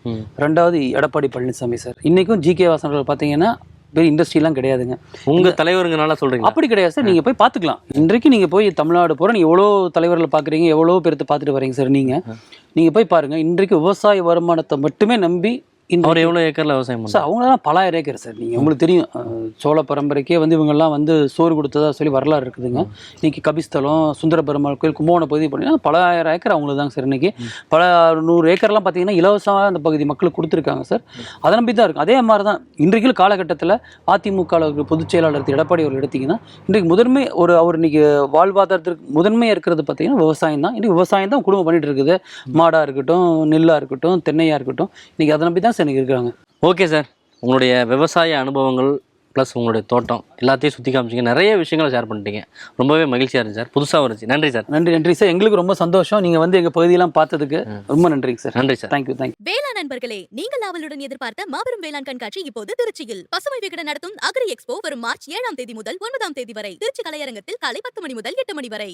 A: ரெண்டாவது எடப்பாடி பழனிசாமி சார். இன்னைக்கும் ஜி கே வாசன் அவர்கள் பார்த்தீங்கன்னா பெரிய இண்டஸ்ட்ரிலாம் கிடையாதுங்க.
B: உங்கள் தலைவருங்கனால சொல்கிறீங்களா
A: அப்படி கிடையாது சார். நீங்க போய் பார்த்துக்கலாம். இன்றைக்கு நீங்க போய் தமிழ்நாடு போற நீங்க எவ்வளோ தலைவர்களை பார்க்குறீங்க எவ்வளோ பேர்த்த பார்த்துட்டு வரீங்க சார் நீங்க. நீங்க போய் பாருங்க. இன்றைக்கு விவசாய வருமானத்தை மட்டுமே நம்பி
B: அவர் எவ்வளோ ஏக்கரில் விவசாயம்
A: சார் அவங்களாம் பலாயிரம் ஏக்கர் சார். நீங்கள் உங்களுக்கு தெரியும் சோழ பரம்பரைக்கே வந்து இவங்கெல்லாம் வந்து சோறு கொடுத்ததா சொல்லி வரலாறு இருக்குதுங்க. இன்னைக்கு கபிஸ்தலம் சுந்தர பெருமாள் கோயில் கும்பகோணம் பகுதி போனீங்கன்னா பலாயிரம் ஏக்கர் அவங்களுக்கு தாங்க சார் இன்னைக்கு. பல நூறு ஏக்கர்லாம் பார்த்தீங்கன்னா இலவசமாக அந்த பகுதி மக்களுக்கு கொடுத்துருக்காங்க சார். அதை நம்பி தான் இருக்கும் அதே மாதிரி தான் இன்றைக்கு காலகட்டத்தில் அதிமுக பொதுச் செயலாளர் எடப்பாடி அவர் எடுத்தீங்கன்னா இன்றைக்கு முதன்மை ஒரு அவர் இன்னைக்கு வாழ்வாதாரத்திற்கு முதன்மையாக இருக்கிறது பார்த்தீங்கன்னா விவசாயம் தான். இன்னைக்கு விவசாயம் தான் குடும்பம் பண்ணிட்டு இருக்குது. மாடாக இருக்கட்டும் நெல்லாக இருக்கட்டும் தென்னையாக இருக்கட்டும். இன்னைக்கு அதை நம்பி தான் சார் இன்னைக்கு இருக்காங்க.
B: ஓகே சார் உங்களுடைய விவசாய அனுபவங்கள் ப்ளஸ் உங்களுடைய தோட்டம் எல்லாத்தையும் சுற்றி காமிச்சிங்க. நிறைய விஷயங்களை ஷேர் பண்ணிட்டீங்க. ரொம்பவே மகிழ்ச்சியாக இருந்துச்சு சார் புதுசாக இருந்துச்சு நன்றி சார்
A: நன்றி நன்றி சார் எங்களுக்கு ரொம்ப சந்தோஷம். நீங்க வந்து எங்க பகுதியெல்லாம் பார்த்ததுக்கு ரொம்ப நன்றிங்க சார்
B: நன்றி சார்
A: தேங்க்யூ தேங்க்யூ
C: வேளாண் நண்பர்களே நீங்கள் ஆவலுடன் எதிர்பார்த்த மாபெரும் வேளாண் கண்காட்சி இப்போது திருச்சியில். பசுமை விகடன் நடத்தும் அக்ரி எக்ஸ்போ வரும் மார்ச் ஏழாம் தேதி முதல் ஒன்பதாம் தேதி வரை. திருச்சி கலையரங்கத்தில் காலை பத்து மணி முதல் எட்டு மணி வரை.